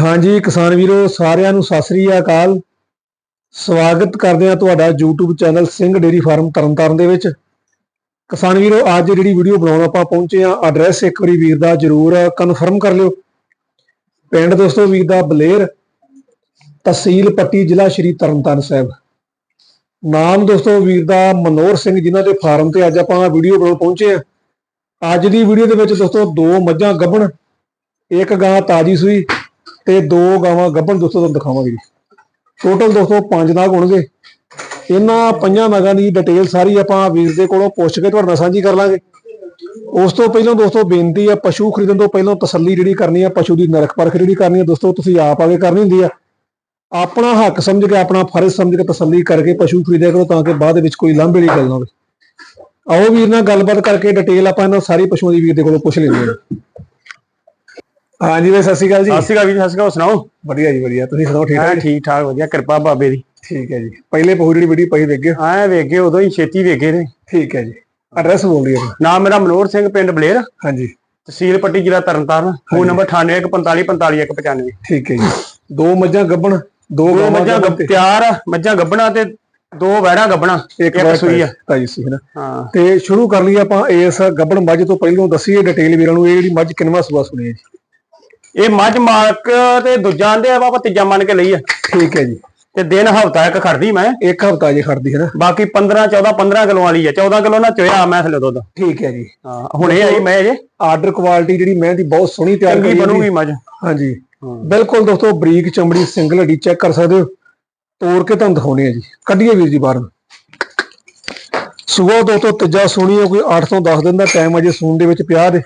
ਹਾਂਜੀ, ਕਿਸਾਨ ਵੀਰੋ, ਸਾਰਿਆਂ ਨੂੰ ਸਤਿ ਸ੍ਰੀ ਅਕਾਲ। ਸਵਾਗਤ ਕਰਦੇ ਹਾਂ ਤੁਹਾਡਾ YouTube channel Singh dairy farm Tarn Taran ਦੇ ਵਿੱਚ। ਕਿਸਾਨ ਵੀਰੋ, ਅੱਜ ਜਿਹੜੀ ਵੀਡੀਓ ਬਣਾਉਣ ਆਪਾਂ ਪਹੁੰਚੇ ਆ ਐਡਰੈਸ ਇੱਕ ਵਾਰੀ ਵੀਰ ਦਾ ਜਰੂਰ ਕਨਫਰਮ ਕਰ ਲਿਓ। ਪਿੰਡ ਦੋਸਤੋ, ਵੀਰ ਦਾ ਬਲੇਰ, ਤਹਿਸੀਲ ਪੱਟੀ, ਜ਼ਿਲ੍ਹਾ ਸ਼੍ਰੀ ਤਰਨਤਾਰਨ ਸਾਹਿਬ। ਨਾਮ ਦੋਸਤੋ, ਵੀਰ ਦਾ ਮਨੋਹਰ ਸਿੰਘ, ਜਿਨ੍ਹਾਂ ਦੇ ਫਾਰਮ ਤੇ ਅੱਜ ਆਪਾਂ ਵੀਡੀਓ ਬਣਾਉਣ ਪਹੁੰਚੇ ਆ ਅੱਜ ਦੀ ਵੀਡੀਓ ਦੇ ਵਿੱਚ ਦੋਸਤੋ, ਦੋ ਮੱਝਾਂ ਗੱਭਣ, ਇੱਕ ਗਾਂ ਤਾਜੀ ਸੂਈ ਤੇ ਦੋ ਗਾਵਾਂ ਗੱਭਣ ਦੋਸਤੋ ਤੁਹਾਨੂੰ ਦਿਖਾਵਾਂਗੇ ਜੀ। ਟੋਟਲ ਦੋਸਤੋ ਪੰਜ ਨਾਗ ਹੋਣਗੇ। ਇਹਨਾਂ ਪੰਜਾਂ ਨਾਗਾਂ ਦੀ ਡਿਟੇਲ ਸਾਰੀ ਆਪਾਂ ਵੀਰ ਦੇ ਕੋਲੋਂ ਪੁੱਛ ਕੇ ਤੁਹਾਡੇ ਨਾਲ ਸਾਂਝੀ ਕਰ ਲਾਂਗੇ। ਉਸ ਤੋਂ ਪਹਿਲਾਂ ਦੋਸਤੋ ਬੇਨਤੀ ਆ, ਪਸ਼ੂ ਖਰੀਦਣ ਤੋਂ ਪਹਿਲਾਂ ਤਸੱਲੀ ਜਿਹੜੀ ਕਰਨੀ ਹੈ ਪਸ਼ੂ ਦੀ ਨਰਖ ਪਰਖ ਜਿਹੜੀ ਕਰਨੀ ਹੈ ਦੋਸਤੋ ਤੁਸੀਂ ਆਪ ਆਗੇ ਕਰਨੀ ਹੁੰਦੀ ਆ। ਆਪਣਾ ਹੱਕ ਸਮਝ ਕੇ, ਆਪਣਾ ਫਰਜ਼ ਸਮਝ ਕੇ ਤਸੱਲੀ ਕਰਕੇ ਪਸ਼ੂ ਖਰੀਦਿਆ ਕਰੋ ਤਾਂ ਕਿ ਬਾਅਦ ਵਿੱਚ ਕੋਈ ਲਾਂਭੇ ਵਾਲੀ ਗੱਲ ਨਾ ਹੋਵੇ। ਆਓ ਵੀਰ ਨਾਲ ਗੱਲਬਾਤ ਕਰਕੇ ਡਿਟੇਲ ਆਪਾਂ ਇਹਨਾਂ ਸਾਰੇ ਪਸ਼ੂਆਂ ਦੀ ਵੀਰ ਦੇ ਕੋਲੋਂ ਪੁੱਛ ਲੈਂਦੇ ਹਾਂ। ਹਾਂਜੀ ਵੇ ਸਤਿ ਸ਼੍ਰੀ ਅਕਾਲ ਜੀ। ਸਤਿ ਸ਼੍ਰੀ ਅਕਾਲ ਵੀਰ ਸਤਿ ਸ਼੍ਰੀ ਅਕਾਲ ਸੁਣਾਓ? ਵਧੀਆ ਜੀ ਵਧੀਆ। ਤੁਸੀਂ ਸੁਣਾਓ ਠੀਕ ਹਾਂ ਠਾਕ ਠੀਕ ਠਾਕ ਵਧੀਆ ਕਿਰਪਾ ਬਾਬੇ ਦੀ। ਠੀਕ ਹੈ ਜੀ। ਪਹਿਲੇ ਪਹੂ ਜਿਹੜੀ ਵੀਡੀਓ ਪਈ ਵੇਖ ਐ ਵੇਖੇ ਉਦੋਂ ਹੀ ਛੇਤੀ ਵੇਖੇ ਨੇ। ਠੀਕ ਹੈ ਜੀ। ਐਡਰੈਸ ਬੋਲ ਦਿਓ। ਨਾਮ ਮੇਰਾ ਮਨੋਹਰ ਸਿੰਘ ਪਿੰਡ ਬਲੇਰ। ਹਾਂਜੀ। ਤਹਿਸੀਲ ਪੱਟੀ ਜ਼ਿਲ੍ਹਾ ਤਰਨਤਾਰਨ। ਫੋਨ ਨੰਬਰ 9815455195 ਠੀਕ ਹੈ ਜੀ। ਦੋ ਮੱਝਾਂ ਗੱਬਣ ਦੋ ਮੱਝਾਂ ਗੱਭਣ ਤਿਆਰ ਆ, ਮੱਝਾਂ ਗੱਬਣਾ ਤੇ ਦੋ ਵੈੜਾਂ ਗੱਬਣਾ ਇੱਕ ਸੂਈ ਆ। ਤਾਜੀ ਸੀ ਨਾ। ਹਾਂ। ਤੇ ਸ਼ੁਰੂ ਕਰ ਲਈਏ ਆਪਾਂ ਇਸ ਗੱਬਣ ਮੱਝ ਤੋਂ ਪਹਿਲਾਂ ਦੱਸੀਏ ਡਿਟੇਲ ਵੀਰਾਂ ਨੂੰ ਇਹ ਜਿਹੜੀ ਮੱਝ ਕਿੰਨਵਾਂ ਸੂਆ ਸੁਣੀ ਹੈ ਜੀ। ਇਹ ਮੱਝ ਮਾਲਕ ਤੇ ਦੂਜਾ ਆਂਦੇ ਆ ਆਪਾਂ ਤੀਜਾ ਮੰਨ ਕੇ ਲਈ ਆ ਠੀਕ ਹੈ ਜੀ। ਤੇ ਦਿਨ ਹਫਤਾ ਇੱਕ ਖੜਦੀ ਮੈਂ। ਇੱਕ ਹਫਤਾ ਜੇ ਖੜਦੀ ਹੈ ਨਾ। ਬਾਕੀ 15 14 15 ਕਿਲੋ ਵਾਲੀ ਆ। 14 ਕਿਲੋ ਨਾ ਚੋਇਆ ਮੈਂ ਥਲੇ ਦੁੱਧ। ਠੀਕ ਹੈ ਜੀ। ਹਾਂ ਹੁਣ ਇਹ ਆਈ ਮੈਂ ਜੇ ਆਰਡਰ ਕੁਆਲਿਟੀ ਜਿਹੜੀ ਮੈਂ ਦੀ ਬਹੁਤ ਸੋਹਣੀ ਤਿਆਰ ਕਰੀ ਹੈ। ਬਣੂਗੀ ਮੱਝ। ਹਾਂਜੀ। ਹਾਂ। ਬਿਲਕੁਲ ਦੋਸਤੋ ਬਰੀਕ ਚਮੜੀ ਸਿੰਗਲ ਹੱਡੀ ਚੈੱਕ ਕਰ ਸਕਦੇ ਹੋ। ਤੋੜ ਕੇ ਤੁਹਾਨੂੰ ਦਿਖਾਉਣੇ ਆ ਜੀ। ਕੱਢੀਏ ਵੀਰ ਜੀ ਬਾਹਰ ਸੂਆ ਦੋਸਤੋ ਤੀਜਾ ਸੋਣੀ ਹੈ ਕੋਈ 8 ਤੋਂ 10 ਦਿਨ ਦਾ ਟਾਈਮ ਅਜੇ ਸੂਣ ਦੇ ਵਿੱਚ ਪਿਆ ਦੇ।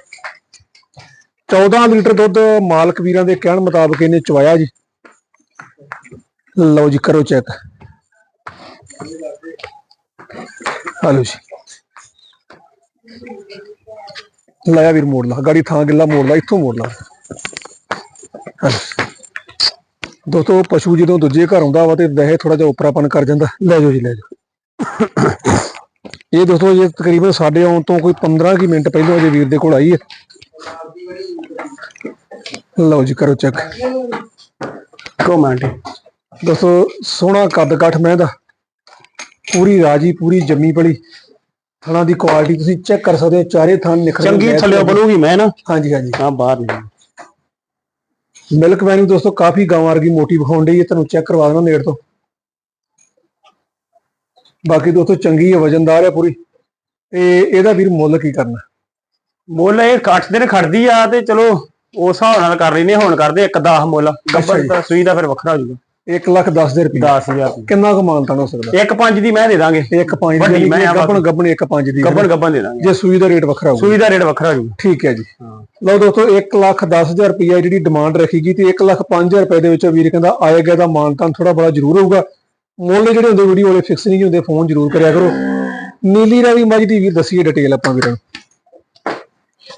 14 ਲੀਟਰ ਦੁੱਧ ਮਾਲਕ ਵੀਰਾਂ ਦੇ ਕਹਿਣ ਮੁਤਾਬਕ ਇਹਨੇ ਚਵਾਇਆ ਜੀ। ਲਓ ਜੀ, ਕਰੋ ਚੈੱਕ। ਹਲੋ ਜੀ। ਲਾਇਆ ਵੀਰ ਮੋੜ ਲਾ ਗਾੜੀ ਥਾਂ ਗਿੱਲਾ ਮੋੜ ਲਾ ਇੱਥੋਂ ਮੋੜ ਲਾ ਦੋਸਤੋ, ਪਸ਼ੂ ਜਦੋਂ ਦੂਜੇ ਘਰ ਆਉਂਦਾ ਵਾ ਤੇ ਦਹੇ ਥੋੜਾ ਜਿਹਾ ਉਪਰਾਪਨ ਕਰ ਜਾਂਦਾ। ਲੈ ਜਾਓ ਜੀ, ਲੈ ਜਾਓ। ਇਹ ਦੋਸਤੋ, ਇਹ ਤਕਰੀਬਨ ਸਾਡੇ ਆਉਣ ਤੋਂ ਕੋਈ 15 ਕਿ ਮਿੰਟ ਪਹਿਲਾਂ ਅਜੇ ਵੀਰ ਦੇ ਕੋਲ ਆਈ ਹੈ। ਲਓ ਜੀ ਕਰੋ ਚੈੱਕ ਕੋ ਮਿੰਟ ਦੋਸਤੋ ਸੋਹਣਾ ਕੱਦ ਕੱਠ ਮੈਂ ਦਾ ਪੂਰੀ ਰਾਜੀ ਪੂਰੀ ਜੰਮੀ ਪਲੀ। ਥਣਾ ਦੀ ਕੁਆਲਿਟੀ ਤੁਸੀਂ ਚੈੱਕ ਕਰ ਸਕਦੇ ਹੋ ਚਾਰੇ ਥਣ ਨਿਖਰ ਚੰਗੀ ਥੱਲੇ ਬਣੂਗੀ ਮੈਂ ਨਾ। ਹਾਂਜੀ ਹਾਂਜੀ। ਹਾਂ ਬਾਹਰ ਨਹੀਂ। ਮਿਲਕ ਵੈਨਿੰਗ ਦੋਸਤੋ ਕਾਫੀ ਗਾਂ ਵਰਗੀ ਮੋਟੀ ਵਿਖਾਉਣ ਡਈ ਹੈ। ਤੁਹਾਨੂੰ ਚੈੱਕ ਕਰਵਾ ਦੇਣਾ ਨੇੜ ਤੋਂ। ਬਾਕੀ ਦੋਸਤੋ ਚੰਗੀ ਹੈ ਵਜਨਦਾਰ ਹੈ ਪੂਰੀ। ਤੇ ਇਹਦਾ ਵੀਰ ਮੁੱਲ ਕੀ ਕਰਨਾ? ਮੁੱਲ ਇਹ 8 ਦਿਨ ਖੜਦੀ ਆ ਤੇ ਚਲੋ ਉਸ ਹਿਸਾਬ ਨਾਲ ਕਰ ਲੈਨੇ ਹੁਣ ਕਰਦੇ ਇੱਕ 10 ਮੁੱਲ। ਗੱਬਰ। ਦਾ ਸੂਈ ਦਾ ਫਿਰ ਵੱਖਰਾ ਹੋ ਜਾਊਗਾ। 1 ਲੱਖ 10 ਹਜ਼ਾਰ ਰੁਪਏ 10000 ਕਿੰਨਾ ਕੁ ਮਾਨਤਾਨ ਹੋ ਸਕਦਾ? ਇੱਕ ਪੰਜ ਦੀ ਮੈਂ ਦੇ ਦਾਂਗੇ। ਇੱਕ ਪੰਜ ਵੱਡੀ ਦੀ ਮੈਂ ਆ ਗੱਬਣ ਗੱਬਣ ਇੱਕ ਪੰਜ ਦੀ। ਹੈ। ਗੱਬਨ ਗੱਬਨ ਦੇ ਦਾਂਗੇ। ਜੇ ਸੂਈ ਦਾ ਰੇਟ ਵੱਖਰਾ ਹੋਊਗਾ ਸੂਈ ਦਾ ਰੇਟ ਵੱਖਰਾ ਹੋ ਜਾਊਗਾ ਠੀਕ ਹੈ ਜੀ। ਹਾਂ। ਲਓ ਦੋਸਤੋ 1 ਲੱਖ 10 ਹਜ਼ਾਰ ਰੁਪਏ ਜਿਹੜੀ ਡਿਮਾਂਡ ਰੱਖੀ ਗਈ ਤੇ 1 ਲੱਖ 5 ਹਜ਼ਾਰ ਰੁਪਏ ਦੇ ਵਿੱਚ ਵੀਰ ਕਹਿੰਦਾ ਆਏਗਾ ਦਾ ਮਾਨਤਾਨ ਥੋੜਾ ਬੜਾ ਜ਼ਰੂਰ ਹੋਊਗਾ। ਮੁੱਲ ਜਿਹੜੇ ਹੁੰਦੇ ਵੀਡੀਓ ਵਾਲੇ ਫਿਕਸ ਨਹੀਂ ਹੁੰਦੇ ਫੋਨ ਜ਼ਰੂਰ ਕਰਿਆ ਕਰੋ। ਨੀਲੀ ਰਾਵੀ ਮੱਝ ਦੀ ਵੀ ਦੱਸੀਏ ਡਿਟੇਲ ਆਪਾਂ ਵੀਰਾਂ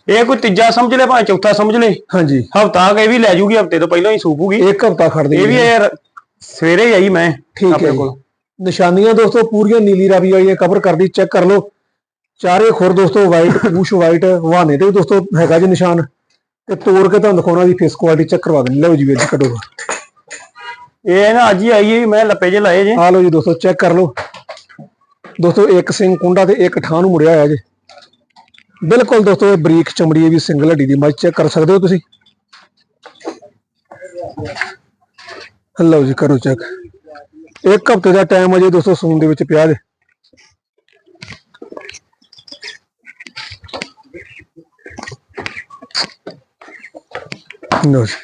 ਇਹ ਕੋਈ ਤੀਜਾ ਸਮਝ ਲੈ ਭਾਵੇਂ ਚੌਥਾ ਸਮਝ ਲੈ। ਹਾਂਜੀ। ਹਫਤਾ ਕੇ ਵੀ ਲੈ ਜੂਗੀ ਹਫ਼ਤੇ ਤੋਂ ਪਹਿਲਾਂ ਹੀ ਸੂਪੂਗੀ। ਇੱਕ ਹਫਤਾ ਖੜਦੇ ਇਹ ਵੀ ਯਾਰ ਸਵੇਰੇ ਆਈ ਮੈਂ ਠੀਕ ਹੈ। ਕੋਲ। ਨਿਸ਼ਾਨੀਆਂ ਦੋਸਤੋ ਪੂਰੀਆਂ ਨੀਲੀ ਰਾਵੀ ਵਾਲੀਆਂ ਕਵਰ ਕਰਦੀ ਚੈੱਕ ਕਰ ਲਓ। ਚਾਰੇ ਖੁਰ ਦੋਸਤੋ ਵਾਈਟ ਪੂਛ ਵਾਈਟ ਹਵਾਨੇ ਤੇ ਦੋਸਤੋ ਹੈਗਾ ਜੀ ਨਿਸ਼ਾਨ। ਤੇ ਤੋੜ ਕੇ ਤੁਹਾਨੂੰ ਦਿਖਾਉਣਾ ਦੀ ਫੇਸ ਕੁਆਲਿਟੀ ਚੈੱਕ ਕਰਵਾ ਦਿੰਦੇ ਲਓ ਜੀ ਵੀਰ ਜੀ ਕੱਢੋ। ਇਹ ਨਾ ਅੱਜ ਹੀ ਆਈ ਹੈ ਮੈਂ ਲੱਪੇ ਜੇ ਲਾਏ ਜੇ। ਆ ਲਓ ਜੀ ਦੋਸਤੋ ਚੈੱਕ ਕਰ ਲਓ। ਦੋਸਤੋ ਇੱਕ ਸਿੰਘ ਕੁੰਡਾ ਤੇ ਇੱਕ ਠਾਹ ਨੂੰ ਮੁੜਿਆ ਹੋਇਆ ਜੀ। ਬਿਲਕੁਲ ਦੋਸਤੋ, ਇਹ ਬਰੀਕ ਚਮੜੀ ਵੀ ਸਿੰਗਲ ਹੱਡੀ ਦੀ ਮੱਝ ਚੈੱਕ ਕਰ ਸਕਦੇ ਹੋ ਤੁਸੀਂ? ਲਓ ਜੀ, ਕਰੋ ਚੈੱਕ ਇੱਕ ਹਫ਼ਤੇ ਦਾ ਟਾਈਮ ਅਜੇ ਦੋਸਤੋ ਸੂਨ ਦੇ ਵਿੱਚ ਪਿਆ ਜੇ। ਲਓ ਜੀ।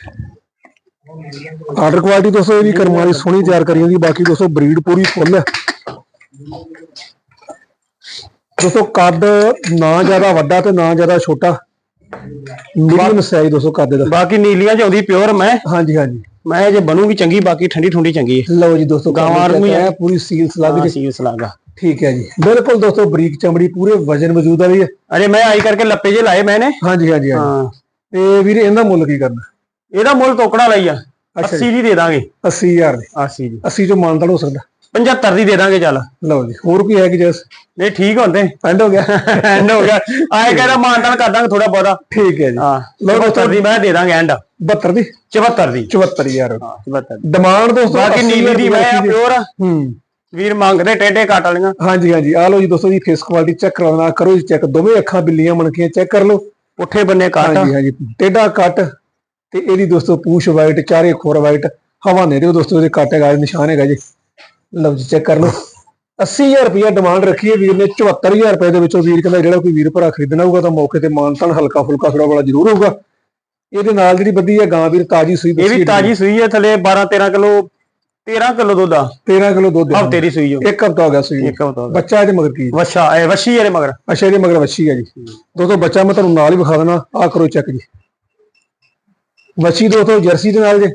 ਆਰਡਰ ਕੁਆਲਿਟੀ ਦੋਸਤੋ, ਇਹ ਵੀ ਕਰਮ ਸੋਹਣੀ ਤਿਆਰ ਕਰੀ ਹੁੰਦੀ ਬਾਕੀ ਦੋਸਤੋ ਬਰੀਡ ਪੂਰੀ ਫੁੱਲ ਹੈ ਦੋਸਤੋ ਕੱਦ ਨਾ ਜ਼ਿਆਦਾ ਵੱਡਾ ਤੇ ਨਾ ਜ਼ਿਆਦਾ ਛੋਟਾ। ਮੀਡੀਅਮ ਸਾਈਜ਼ ਦੋਸਤੋ ਕੱਦ ਦਾ ਬਾਕੀ ਨੀਲੀਆਂ ਚ ਆਉਂਦੀ ਪਿਓਰ ਮੈਂ। ਹਾਂਜੀ ਹਾਂਜੀ। ਮੈਂ ਜੇ ਬਣੂਗੀ ਚੰਗੀ ਬਾਕੀ ਠੰਡੀ ਠੁੰਡੀ ਚੰਗੀ ਹੈ। ਲਓ ਜੀ ਦੋਸਤੋ ਗਾਵਾਂ ਨੂੰ ਹੀ ਪੂਰੀ ਸੀਲ ਸਲਾਗ ਹਾਂ ਜੀ ਸੀਲ ਸਲਾਗਾ ਠੀਕ ਹੈ ਜੀ। ਬਿਲਕੁਲ ਦੋਸਤੋ ਬਰੀਕ ਚਮੜੀ ਪੂਰੇ ਵਜਨ ਮੌਜੂਦ ਵਾਲੀ ਹੈ। ਅਜੇ ਮੈਂ ਆਈ ਕਰਕੇ ਲੱਪੇ ਜੇ ਲਾਏ ਮੈਨੇ। ਹਾਂਜੀ ਹਾਂਜੀ ਹਾਂ। ਤੇ ਵੀਰ ਇਹਦਾ ਮੁੱਲ ਕੀ ਕਰਨਾ? ਇਹਦਾ ਮੁੱਲ ਤੋਕੜਾ ਲਈ ਆ। ਅੱਛਾ 80 ਦੀ ਦੇ ਦਾਂਗੇ। 80000 ਦੇ। 80 ਦੀ। 80 ਚੋਂ ਮਾਨਤਾਨ ਹੋ ਸਕਦਾ। 75 ਦੀ ਦੇ ਦਾਂਗੇ ਚੱਲ। ਲਓ ਜੀ ਹੋਰ ਕੋਈ ਹੈ ਕਿ ਜੈਸ? ਨਹੀਂ ਠੀਕ ਹੁੰਦੇ ਐਂਡ ਹੋ ਗਿਆ। ਐਂਡ ਹੋ ਗਿਆ। ਆਏ ਕਹਿੰਦਾ ਮਾਨਤਾਨ ਕਰ ਦਾਂਗੇ ਥੋੜਾ ਬਹੁਤਾ। ਠੀਕ ਹੈ ਜੀ। ਹਾਂ ਲਓ ਦੋਸਤੋ। ਦੀ ਮੈਂ ਦੇ ਦਾਂਗੇ ਐਂਡ 72 ਦੀ? 74 ਦੀ। 74000 ਹਾਂ 74 ਦੀ। ਡਿਮਾਂਡ ਦੋਸਤੋ ਬਾਕੀ 80 ਨੀਲੀ ਦੀ ਮੈਂ ਪਿਓਰ ਹੂੰ। ਵੀਰ ਮੰਗਦੇ ਟੇਡੇ ਕੱਟ ਵਾਲੀਆਂ। ਹਾਂਜੀ ਹਾਂਜੀ। ਆ ਲਓ ਜੀ ਦੋਸਤੋ ਜੀ ਫੇਸ ਕੁਆਲਿਟੀ ਚੈੱਕ ਕਰਾਉਣਾ ਕਰੋ ਜੀ ਚੈੱਕ ਦੋਵੇਂ ਅੱਖਾਂ ਬਿੱਲੀਆਂ ਮਣਕੀਆਂ ਚੈੱਕ ਕਰ ਲਓ। ਪੁੱਠੇ ਬੰਨੇ ਕੱਟ ਹਾਂਜੀ ਹਾਂਜੀ। ਟੇਡਾ ਕੱਟ ਤੇ ਇਹਦੀ ਦੋਸਤੋ ਪੂਛ ਵਾਈਟ ਚਾਰੇ ਖੋਰ ਵਾਈਟ ਹਵਾਨੇ ਦੇ ਦੋਸਤੋ ਇਹਦੇ ਕੱਟ ਹੈਗਾ ਨਿਸ਼ਾਨ ਹੈਗਾ ਜੀ। ਲਓ ਜੀ ਚੈੱਕ ਕਰ ਲਓ। 80000 ਰੁਪਏ ਡਿਮਾਂਡ ਰੱਖੀ ਹੈ ਵੀਰ ਨੇ 74000 ਰੁਪਏ ਦੇ ਵਿੱਚੋਂ ਵੀਰ ਕਹਿੰਦਾ ਜਿਹੜਾ ਕੋਈ ਵੀਰ ਭਰਾ ਖਰੀਦਣਾ ਹੋਊਗਾ ਤਾਂ ਮੌਕੇ ਤੇ ਮਾਨਤਨ ਹਲਕਾ ਫੁਲਕਾ ਥੋੜਾ ਬੜਾ ਜ਼ਰੂਰ ਹੋਊਗਾ। ਇਹਦੇ ਨਾਲ ਜਿਹੜੀ ਬੱਦੀ ਹੈ ਗਾਂ ਵੀਰ ਤਾਜੀ ਸੂਈ ਇਹ ਵੀ ਤਾਜੀ ਸੂਈ ਹੈ ਥੱਲੇ 12 13 ਕਿਲੋ 13 ਕਿਲੋ ਦੁੱਧ ਆ। 13 ਕਿਲੋ ਦੁੱਧ ਹਫ਼ਤੇ ਦੀ ਸੂਈ ਹੋ ਇੱਕ ਹਫਤਾ ਹੋ ਗਿਆ ਸੂਈ। ਇੱਕ ਹਫਤਾ ਬੱਚਾ ਇਹਦੇ ਮਗਰ ਕੀ? ਵਛਾ ਇਹ ਵਛੀ ਇਹਦੇ ਮਗਰ। ਅੱਛਾ ਇਹਦੇ ਮਗਰ ਵੱਛੀ ਹੈ ਜੀ। ਦੋਸਤੋ ਬੱਚਾ ਮੈਂ ਤੁਹਾਨੂੰ ਨਾਲ ਹੀ ਵਿਖਾ ਦੇਣਾ ਆ ਕਰੋ ਚੈੱਕ ਜੀ। ਵੱਛੀ ਦੋਸਤੋ ਜਰਸੀ ਦੇ ਨਾਲ ਜੇ।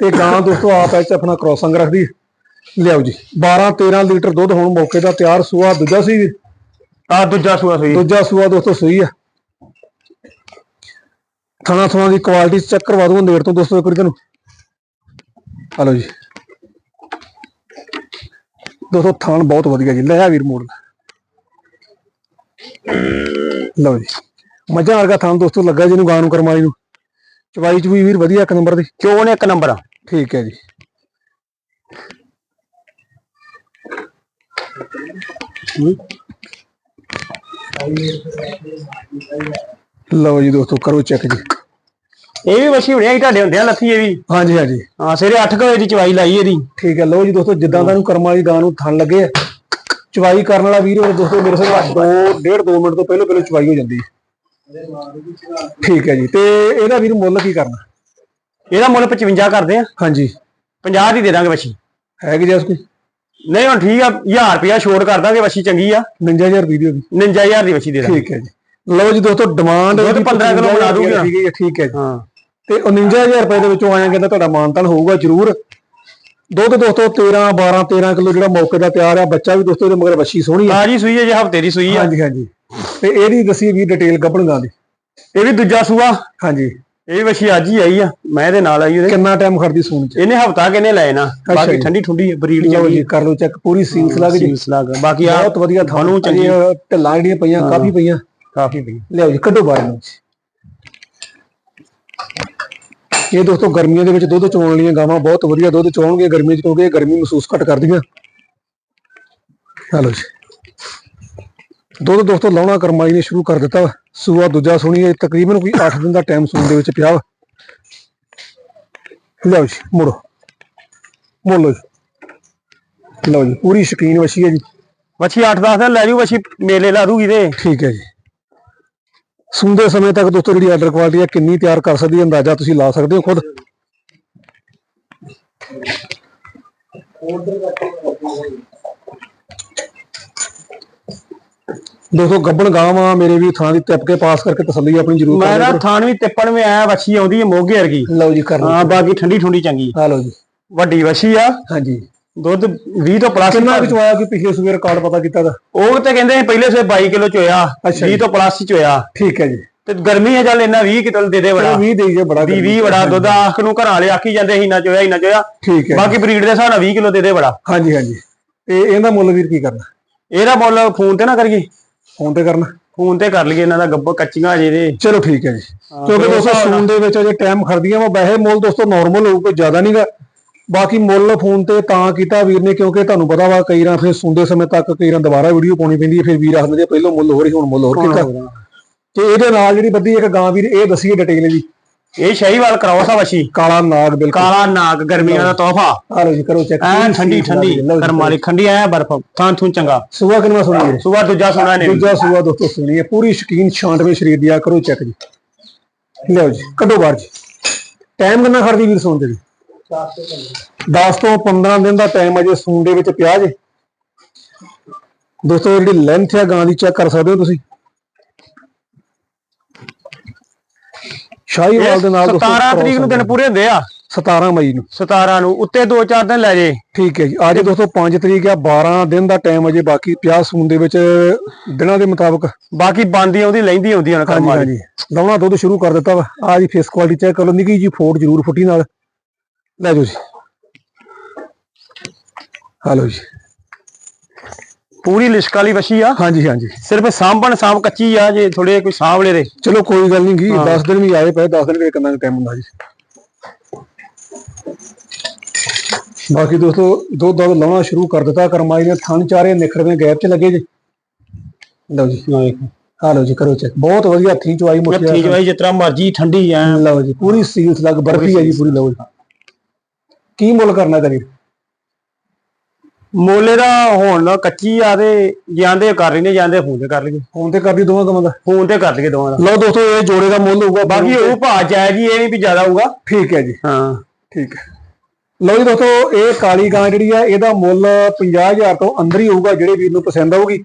ਤੇ ਗਾਂ ਦੋਸਤੋ ਆਪ ਐਚ ਆਪਣਾ ਕ੍ਰੋਸਿੰਗ ਰੱਖਦੀ ਹੈ। ਲਿਆਓ ਜੀ। 12 13 ਲੀਟਰ ਦੁੱਧ ਹੁਣ ਮੌਕੇ ਦਾ ਤਿਆਰ ਸੂਆ ਦੂਜਾ ਸੀ? ਆ ਦੂਜਾ ਸੂਆ ਸੂਈ ਦੂਜਾ ਸੂਆ ਦੋਸਤੋ ਸੂਈ ਆ। ਥਣਾ ਥਣਾ ਦੀ ਕੁਆਲਿਟੀ ਚੈੱਕ ਕਰਵਾ ਦੂੰਗਾ ਨੇੜ ਤੋਂ ਦੋਸਤੋ ਇੱਕ ਵਾਰੀ ਤੁਹਾਨੂੰ ਹਲੋ ਜੀ। ਦੋਸਤੋ ਥਾਣ ਬਹੁਤ ਵਧੀਆ ਜੀ। ਲੈ ਆ ਵੀਰ ਮੋੜ ਲਓ ਜੀ। ਮੱਝਾਂ ਵਰਗਾ ਥਾਣ ਦੋਸਤੋ ਲੱਗਾ ਜਿਹਨੂੰ ਗਾਂ ਨੂੰ ਕਰਮਾਲੀ ਨੂੰ। ਚਵਾਈ ਚ ਵੀ ਵੀਰ ਵਧੀਆ ਇੱਕ ਨੰਬਰ ਦੀ। ਕਿਉਂ ਨੇ ਇੱਕ ਨੰਬਰ? ਆ ਠੀਕ ਹੈ ਜੀ। ਲਓ ਜੀ ਦੋਸਤੋ ਕਰੋ ਚੈੱਕ ਜੀ। ਇਹ ਵੀ ਵਛੀ ਬਣਿਆ ਸੀ ਤੁਹਾਡੇ ਹੁੰਦਿਆਂ ਲੱਥੀ ਇਹ ਵੀ? ਹਾਂਜੀ ਹਾਂਜੀ। ਹਾਂ ਸਵੇਰੇ 8 ਵਜੇ ਦੀ ਚਵਾਈ ਲਾਈ ਇਹਦੀ। ਠੀਕ ਹੈ ਲਓ ਜੀ ਦੋਸਤੋ ਜਿੱਦਾਂ ਦਾ ਨੂੰ ਕਰਮ ਵਾਲੀ ਗਾਂ ਨੂੰ ਥਣ ਲੱਗੇ ਆ, ਚਵਾਈ ਕਰਨ ਵਾਲਾ ਵੀਰ ਹੋਵੇ ਦੋਸਤੋ ਮੇਰੇ ਨਾਲ 2 ਡੇਢ 2 ਮਿੰਟ ਤੋਂ ਪਹਿਲਾਂ ਪਹਿਲਾਂ ਚਵਾਈ ਹੋ ਜਾਂਦੀ ਹੈ। ਠੀਕ ਹੈ ਜੀ ਤੇ ਇਹਦਾ ਵੀਰ ਮੁੱਲ ਕੀ ਕਰਨਾ? ਇਹਦਾ ਮੁੱਲ 55 ਕਰਦੇ ਆ। ਹਾਂਜੀ। 50 ਦੀ ਦੇ ਦਾਂਗੇ ਵਛੀ ਹੈ ਕਿ ਜੈਸ ਕੋਈ ਨਹੀਂ ਹੁਣ ਠੀਕ ਆ 1000 ਰੁਪਿਆ ਛੋੜ ਕਰ ਦਾਂਗੇ ਵਛੀ ਚੰਗੀ ਆ। 59000 ਵੀਡੀਓ ਦੀ 59000 ਦੀ ਵਛੀ ਦੇ ਦਾਂਗੇ। ਠੀਕ ਹੈ ਜੀ। ਲਓ ਜੀ ਦੋਸਤੋ ਡਿਮਾਂਡ ਦੁੱਧ 15 ਕਿਲੋ ਬਣਾ ਦੂੰਗੀ। ਠੀਕ ਹੈ ਠੀਕ ਹੈ ਜੀ। ਹਾਂ। ਤੇ 49000 ਰੁਪਏ ਦੇ ਵਿੱਚੋਂ ਆਇਆ ਕਹਿੰਦਾ ਤੁਹਾਡਾ ਮਾਨਤਾਨ ਹੋਊਗਾ ਜ਼ਰੂਰ। ਦੁੱਧ ਦੋਸਤੋ 13 12 13 ਕਿਲੋ ਜਿਹੜਾ ਮੌਕੇ ਦਾ ਤਿਆਰ ਆ। ਬੱਚਾ ਵੀ ਦੋਸਤੋ ਇਹਦੇ ਮਗਰ ਵੱਛੀ ਸੋਹਣੀ ਆ। ਤਾਜੀ ਸੂਈ ਹੈ ਜੇ ਹਫ਼ਤੇ ਦੀ ਸੂਈ ਆ। ਹਾਂਜੀ ਹਾਂਜੀ। ਤੇ ਇਹਦੀ ਦੱਸੀ ਵੀ ਡਿਟੇਲ ਗੱਭਣ ਗਾਂ ਦੀ। ਇਹ ਵੀ ਦੂਜਾ ਸੂਆ। ਹਾਂਜੀ। ਇਹ ਵਛੀ ਅੱਜ ਹੀ ਆਈ ਆ ਮੈਂ ਇਹਦੇ ਨਾਲ ਆਈ ਉਹਦੇ। ਕਿੰਨਾ ਟਾਈਮ ਖੜਦੀ ਸੂਣ ਚ? ਇਹਨੇ ਹਫਤਾ ਕਿਨੇ ਲੈ ਨਾ ਬਾਕੀ। ਠੰਡੀ ਠੁੰਡੀ ਬਰੀਡ ਲਓ ਜੀ ਕਰ ਲਓ ਚੈੱਕ ਪੂਰੀ ਸੀਲਸ ਲੱਗ ਜੀ। ਲੱਗ ਬਾਕੀ ਆ ਬਹੁਤ ਵਧੀਆ ਤੁਹਾਨੂੰ ਚੰਗੀ- ਢਿੱਲਾਂ ਜਿਹੜੀਆਂ ਪਈਆਂ ਕਾਫੀ ਪਈਆਂ। ਕਾਫੀ ਪਈ ਲਿਆਓ ਜੀ ਕੱਢੋ ਬਾਹਰ ਨੂੰ। ਇਹ ਦੋਸਤੋ ਗਰਮੀਆਂ ਦੇ ਵਿੱਚ ਦੁੱਧ ਚੋਣ ਵਾਲੀਆਂ ਗਾਵਾਂ ਬਹੁਤ ਵਧੀਆ ਦੁੱਧ ਚੋਣਗੇ ਗਰਮੀਆਂ ਚ ਕਿਉਂਕਿ ਗਰਮੀ ਮਹਿਸੂਸ ਘੱਟ ਕਰਦੀਆਂ। ਚਲੋ ਜੀ। ਦੁੱਧ ਦੋਸਤੋ ਲਾਉਣਾ ਕਰਮਾਈ ਨੇ ਸ਼ੁਰੂ ਕਰ ਦਿੱਤਾ। ਵਾ। ਸੂਆ ਦੂਜਾ ਸੁਣੀ ਤਕਰੀਬਨ ਕੋਈ 8 ਦਿਨ ਦਾ ਟਾਈਮ ਸੂਣ ਦੇ ਵਿੱਚ ਪਿਆ ਵਾ। ਲਓ ਜੀ ਮੁੜੋ। ਮੁੜ ਲਓ ਜੀ। ਲਓ ਜੀ ਪੂਰੀ ਸ਼ਕੀਨ ਵਸ਼ੀ ਹੈ ਜੀ। ਵਛੀ 8-10 ਦਿਨ ਲੈ ਜੂ ਵਛੀ ਮੇਲੇ ਲਾ ਦੂਗੀ ਤੇ। ਠੀਕ ਹੈ ਜੀ। ਸੁੰਦੇ ਸਮੇਂ ਤੱਕ ਦੋਸਤੋ ਜਿਹੜੀ ਆਰਡਰ ਕੁਆਲਿਟੀ ਹੈ ਕਿੰਨੀ ਤਿਆਰ ਕਰ ਸਕਦੀ ਹੈ ਅੰਦਾਜ਼ਾ ਤੁਸੀਂ ਲਾ ਸਕਦੇ ਹੋ ਖੁਦ। ਦੋਸਤੋ ਗੱਬਣ ਗਾਵਾਂ ਮੇਰੇ ਵੀ ਥਾਂ ਦੀ ਟਿਪ ਕੇ ਪਾਸ ਕਰਕੇ ਤਸੱਲੀ ਆਪਣੀ ਜ਼ਰੂਰ ਮੈਂ ਨਾ ਥਾਣ ਵੀ ਤਿੱਪਣ ਵਿੱਚ ਆਇਆ ਵਛੀ ਆਉਂਦੀ ਹੈ ਮੋਗੇ ਵਰਗੀ। ਲਓ ਜੀ ਕਰ ਹਾਂ ਬਾਕੀ ਠੰਡੀ ਠੁੰਡੀ ਚੰਗੀ। ਆ ਲਓ ਜੀ। ਵੱਡੀ ਵਛੀ ਆ। ਹਾਂਜੀ। ਦੁੱਧ 20 ਤੋਂ ਪਲੱਸ ਕਿੰਨਾ ਕੁ ਚਵਾਇਆ ਕਿ ਪਿਛਲੇ ਸਵੇਰ ਰਿਕਾਰਡ ਪਤਾ ਕੀਤਾ ਦਾ ਉਹ ਤੇ ਕਹਿੰਦੇ ਸੀ ਪਹਿਲੇ ਸੇ 22 ਕਿਲੋ ਚ ਹੋਇਆ ਅੱਛਾ 20 ਤੋਂ ਪਲੱਸ ਚ ਹੋਇਆ ਠੀਕ ਹੈ ਜੀ। ਤੇ ਗਰਮੀ ਹੈ ਚੱਲ ਇੰਨਾ 20 ਕਿਲੋ ਦੇ ਦੇ ਬੜਾ। ਚਲੋ 20 ਦੇਈ ਜੇ ਬੜਾ 20 20 ਬੜਾ ਦੁੱਧ ਆਖ ਨੂੰ ਘਰਾਂ ਵਾਲੇ ਆਖੀ ਜਾਂਦੇ ਸੀ ਇੰਨਾ ਚ ਹੋਇਆ ਇੰਨਾ ਚ ਹੋਇਆ ਠੀਕ ਹੈ। ਬਾਕੀ ਬਰੀਡ ਦੇ ਹਿਸਾਬ ਨਾਲ 20 ਕਿਲੋ ਦੇ ਦੇ ਬੜਾ। ਹਾਂਜੀ ਹਾਂਜੀ। ਤੇ ਇਹਦਾ ਮੁੱਲ ਵੀਰ ਕੀ ਕਰਨਾ? ਇਹਦਾ ਮੁੱਲ ਫੋਨ ਤੇ ਨਾ ਕਰੀਏ। ਫੋਨ ਤੇ ਕਰਨਾ। ਫੋਨ ਤੇ ਕਰ ਲਈਏ ਇਹਨਾਂ ਦਾ ਗੱਬ ਕੱਚੀਆਂ ਅਜੇ ਦੇ। ਚਲੋ ਠੀਕ ਹੈ ਜੀ। ਕਿਉਂਕਿ ਦੋਸਤੋ ਸੂਨ ਦੇ ਵਿੱਚ ਅਜੇ ਟਾਈਮ ਖੜਦੀਆਂ ਵਾ। ਵੈਸੇ ਮੁੱਲ ਦੋਸਤੋ ਨਾਰਮਲ ਹੋਊ ਕੋਈ ਜ਼ਿਆਦਾ ਨਹੀਂਗਾ ਬਾਕੀ ਮੁੱਲ ਫੋਨ ਤੇ ਤਾਂ ਕੀਤਾ ਵੀਰ ਨੇ ਕਿਉਂਕਿ ਤੁਹਾਨੂੰ ਪਤਾ ਵਾ ਕਈ ਰਾਂ ਫਿਰ ਸੁਣਦੇ ਸਮੇਂ ਤੱਕ ਕਈ ਰਾਂ ਦੁਬਾਰਾ ਵੀਡੀਓ ਪਾਉਣੀ ਪੈਂਦੀ ਹੈ ਫਿਰ ਵੀਰ ਆਖਦੇ ਜੇ ਪਹਿਲਾਂ ਮੁੱਲ ਹੀ ਹੁਣ ਮੁੱਲ ਹੋਰ ਕੀਤਾ। ਤੇ ਇਹਦੇ ਨਾਲ ਜਿਹੜੀ ਬੱਦੀ ਇੱਕ ਗਾਂ ਵੀਰ ਇਹ ਦੱਸੀਏ ਡਿਟੇਲ ਜੀ। ਇਹ ਸ਼ਹੀਵਾਲ ਕਰਾਉ ਸਾ ਵਛੀ ਕਾਲਾ ਨਾਗ ਬਿਲਕੁਲ। ਕਾਲਾ ਨਾਗ ਗਰਮੀਆਂ ਦਾ ਤੋਹਫਾ। ਆ ਲਓ ਜੀ ਕਰੋ ਚੈੱਕ ਐ ਠੰਡੀ ਠੰਡੀ ਕਰਮਾਲੀ ਖੰਡੀ ਐ ਬਰਫ ਥਾਂ ਥੂੰ ਚੰਗਾ। ਸੁਬਾ ਕਿੰਨਾ ਸੁਣੀ ਹੈ ਸੁਬਾ ਦੂਜਾ ਸੋਨਾ ਨੇ ਦੂਜਾ ਸੂਆ ਦੋਸਤੋ ਸੁਣੀ ਹੈ। ਪੂਰੀ ਸ਼ਕੀਨ 96 ਸ਼ਰੀਰ ਦੀ ਆ ਕਰੋ ਚੈੱਕ ਜੀ। ਲਿਆਓ ਜੀ ਕੱਢੋ ਬਾਹਰ ਜੀ। ਟਾਈਮ ਕਿੰਨਾ ਖੜਦੀ ਵੀਰ ਸੌਣ ਦੇ ਜੀ 10 ਤੋਂ 15 ਦਿਨ ਦਾ ਟਾਈਮ ਅਜੇ ਸੂਣ ਦੇ ਵਿੱਚ ਪਿਆ ਜੇ। ਦੋਸਤੋ ਜਿਹੜੀ ਲੈਂਥ ਹੈ ਗਾਂ ਦੀ ਚੈੱਕ ਕਰ ਸਕਦੇ ਹੋ ਤੁਸੀਂ? ਸ਼ਾਹੀਵਾਲ ਦੇ ਨਾਲ ਦੋਸਤੋ 17 ਤਰੀਕ ਨੂੰ ਦਿਨ ਪੂਰੇ ਹੁੰਦੇ ਆ? 17 ਮਈ ਨੂੰ। 17 ਨੂੰ ਉੱਤੇ 2-4 ਦਿਨ ਲੈ ਜੇ। ਠੀਕ ਹੈ ਜੀ। ਅੱਜ ਦੋਸਤੋ 5 ਤਰੀਕ ਆ 12 ਦਿਨ ਦਾ ਟਾਈਮ ਅਜੇ ਬਾਕੀ ਪਿਆ ਸੂਣ ਦੇ ਵਿੱਚ ਦਿਨਾਂ ਦੇ ਮੁਤਾਬਕ। ਬਾਕੀ ਬੰਦੀ ਆਉਂਦੀ ਲੈਂਦੀ ਆਉਂਦੀ ਹੁਣ ਕਰਮਾਲੀ ਹਾਂਜੀ ਲਾਉਣਾ ਦੁੱਧ ਸ਼ੁਰੂ ਕਰ ਦਿੱਤਾ ਵਾ। ਆ ਜੀ ਫੇਸ ਕੁਆਲਿਟੀ ਚੈੱਕ ਕਰ। ਲਓ ਨਿੱਕੀ ਜੀ ਫੋਟ ਜ਼ਰੂਰ ਫੁੱਟੀ ਨਾਲ। ਲੈ ਜਾਓ ਜੀ। ਹਲੋ ਜੀ। ਪੂਰੀ ਲਿਸ਼ਕ ਵਾਲੀ ਵਛੀ ਆ। ਹਾਂਜੀ ਹਾਂਜੀ। ਸਿਰਫ ਸਾਂਭਣ ਸਾਂਭ ਕੱਚੀ ਆ ਜੇ ਥੋੜੇ ਕੋਈ ਸਾਂਭਲੇ ਦੇ ਚਲੋ ਕੋਈ ਗੱਲ ਨਹੀਂ ਗੀ ਹਾਂ। 10 ਦਿਨ ਵੀ ਆਏ ਪਏ 10 ਦਿਨ ਕਿਹੜੇ ਕਿੰਨਾ ਟਾਈਮ ਹੁੰਦਾ ਜੀ। ਬਾਕੀ ਦੋਸਤੋ ਦੁੱਧ ਦੁੱਧ ਲਾਉਣਾ ਸ਼ੁਰੂ ਕਰ ਦਿੱਤਾ ਕਰਮਾਈ ਨੇ ਥਣ ਚਾਰੇ ਨਿਖਰਵੇਂ ਗੈਪ 'ਚ ਲੱਗੇ ਜੀ। ਲਓ ਜੀ ਆ ਲਓ ਜੀ ਕਰੋ ਚੈੱਕ ਬਹੁਤ ਵਧੀਆ ਹੱਥੀਂ ਚਵਾਈ ਮੁੱਠੀ ਮੱਥੀ ਜਵਾਈ ਜਿਸ ਤਰ੍ਹਾਂ ਮਰਜ਼ੀ ਠੰਡੀ ਆ ਲਓ ਜੀ ਪੂਰੀ ਸੀਲਸ ਲੱਗ ਬਰਫੀ ਹੈ ਜੀ ਪੂਰੀ ਲਓ ਜੀ। ਕੀ ਮੁੱਲ ਕਰਨਾ ਕਰੀ ਮੋਲੇ ਦਾ ਹੁਣ ਨਾ ਕੱਚੀ ਆ ਤੇ ਜਾਂਦੇ ਕਰ ਲੈਨੇ ਜਾਂਦੇ ਫੋਨ ਤੇ ਕਰ ਲਈਏ। ਫੋਨ ਤੇ ਕਰਦੀ ਦੋਵਾਂ ਕਮਾਂ ਦਾ? ਫੋਨ ਤੇ ਕਰ ਲਈਏ ਦੋਵਾਂ ਦਾ। ਲਓ ਦੋਸਤੋ ਇਹ ਜੋੜੇ ਦਾ ਮੁੱਲ ਹੋਊਗਾ ਬਾਕੀ ਉਹ ਭਾਅ ਜਾਇਜ਼ ਹੀ ਇਹ ਨਹੀਂ ਵੀ ਜ਼ਿਆਦਾ ਹੋਊਗਾ। ਠੀਕ ਹੈ ਜੀ। ਹਾਂ। ਠੀਕ ਹੈ। ਲਓ ਜੀ ਦੋਸਤੋ ਇਹ ਕਾਲੀ ਗਾਂ ਜਿਹੜੀ ਆ ਇਹਦਾ ਮੁੱਲ 50000 ਤੋਂ ਅੰਦਰ ਹੀ ਹੋਊਗਾ ਜਿਹੜੇ ਵੀਰ ਨੂੰ ਪਸੰਦ ਆਊਗੀ।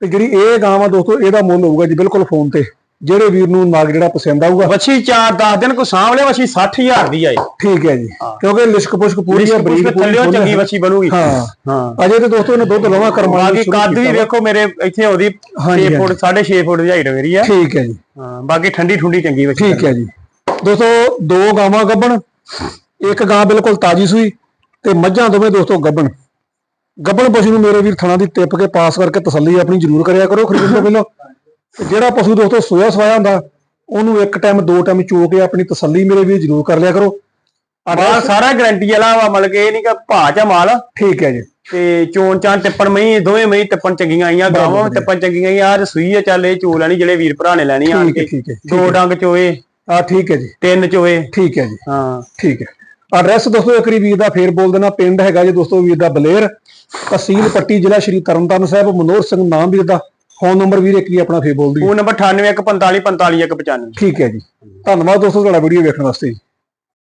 ਤੇ ਜਿਹੜੀ ਇਹ ਗਾਂ ਵਾ ਦੋਸਤੋ ਇਹਦਾ ਮੁੱਲ ਹੋਊਗਾ ਜੀ ਬਿਲਕੁਲ ਫੋਨ ਤੇ। ਜਿਹੜੇ ਵੀਰ ਨੂੰ ਨਾਗ ਜਿਹੜਾ ਪਸੰਦ ਆਊਗਾ। ਵਛੀ 4-10 ਦਿਨ ਕੋ ਸਾਂਭਲੇ ਵਛੀ 60000 ਦੀ ਆਏ। ਠੀਕ ਹੈ ਜੀ ਕਿਉਂਕਿ ਲਿਸ਼ਕ ਪੁਸ਼ਕ ਪੂਰੀ ਆ ਬਰੀਕ ਪੂਰੀ ਥੱਲੇ ਫੁੱਲ ਚੰਗੀ ਹੈ। ਵਛੀ ਬਣੂਗੀ। ਹਾਂ। ਹਾਂ। ਅਜੇ ਤੇ ਦੋਸਤੋ ਇਹਨੇ ਦੁੱਧ ਲਵਾ ਕਰਮਾ ਬਾਕੀ ਕੱਦ ਵੀ ਵੇਖੋ ਮੇਰੇ ਇੱਥੇ ਉਹਦੀ 6 ਹਾਂਜੀ, ਫੁੱਟ 6.5 ਫੁੱਟ ਦੀ ਹਾਈਟ ਮੇਰੀ ਆ। ਠੀਕ ਹੈ ਜੀ। ਹਾਂ ਬਾਕੀ ਠੰਡੀ ਠੁੰਡੀ ਚੰਗੀ ਵਛੀ ਠੀਕ ਹੈ ਜੀ। ਦੋਸਤੋ ਦੋ ਗਾਵਾਂ ਗੱਬਣ ਇੱਕ ਗਾਂ ਬਿਲਕੁਲ ਤਾਜੀ ਸੂਈ ਤੇ ਮੱਝਾਂ ਦੋਵੇਂ ਦੋਸਤੋ ਗੱਬਣ। ਗੱਬਣ ਪਸ਼ੂ ਨੂੰ ਮੇਰੇ ਵੀਰ ਥਣਾ ਦੀ ਟਿੱਪ ਕੇ ਪਾਸ ਕਰਕੇ ਤਸੱਲੀ ਆਪਣੀ ਜ਼ਰੂਰ ਕਰਿਆ ਕਰੋ ਖਰੀਦਣ ਤੋਂ ਪਹਿਲਾਂ। ਜਿਹੜਾ ਪਸ਼ੂ ਦੋਸਤੋ ਸੋਇਆ ਸਵਾਇਆ ਹੁੰਦਾ ਉਹਨੂੰ ਇੱਕ ਟਾਈਮ ਦੋ ਟਾਈਮ ਚੋ ਕੇ ਆਪਣੀ ਤਸੱਲੀ ਮੇਰੇ ਵੀਰ ਜ਼ਰੂਰ ਕਰ ਲਿਆ ਕਰੋ। ਮਾਲ ਸਾਰਾ ਗਾਰੰਟੀ ਵਾਲਾ ਵਾ ਮਤਲਬ ਕਿ ਇਹ ਨਹੀਂ ਕਿ ਭਾਅ ਚ ਮਾਲ। ਠੀਕ ਹੈ ਜੀ। ਤੇ ਚੋਣ ਚਾਂ ਟਿੱਪਣ ਮਈ ਦੋਵੇਂ ਮਈ ਟਿੱਪਣ ਚੰਗੀਆਂ ਆਈਆਂ ਗਾਵਾਂ ਵੀ ਟਿੱਪਣ ਚੰਗੀਆਂ ਆਈਆਂ ਆਹ ਸੂਈ ਆ ਚੱਲ ਇਹ ਚੋ ਲੈਣੀ ਜਿਹੜੇ ਵੀਰ ਭਰਾ ਨੇ ਲੈਣੀ ਹੈ ਕੇ। ਦੋ ਡੰਗ ਚੋਏ ਆ ਠੀਕ ਹੈ ਜੀ। ਤਿੰਨ ਚੋਏ। ਠੀਕ ਹੈ ਜੀ। ਹਾਂ। ਠੀਕ ਹੈ। ਐਡਰੈਸ ਦੋਸਤੋ ਇੱਕ ਵਾਰੀ ਵੀਰ ਦਾ ਫੇਰ ਬੋਲ ਦੇਣਾ ਪਿੰਡ ਹੈਗਾ ਜੀ ਦੋਸਤੋ ਵੀਰ ਦਾ ਬਲੇਰ ਤਹਿਸੀਲ ਪੱਟੀ ਜ਼ਿਲ੍ਹਾ ਸ਼੍ਰੀ ਤਰਨਤਾਰਨ ਸਾਹਿਬ ਮਨੋਹਰ ਸਿੰਘ ਨਾਮ ਵੀਰ ਦਾ। ਫੋਨ ਨੰਬਰ ਵੀਰ ਇੱਕ ਵੀ ਆਪਣਾ ਫੇਰ ਬੋਲ ਦਿਓ ਫੋਨ ਨੰਬਰ 9815455195 ਠੀਕ ਹੈ ਜੀ। ਧੰਨਵਾਦ ਦੋਸਤੋ ਤੁਹਾਡਾ ਵੀਡੀਓ ਵੇਖਣ ਵਾਸਤੇ ਜੀ।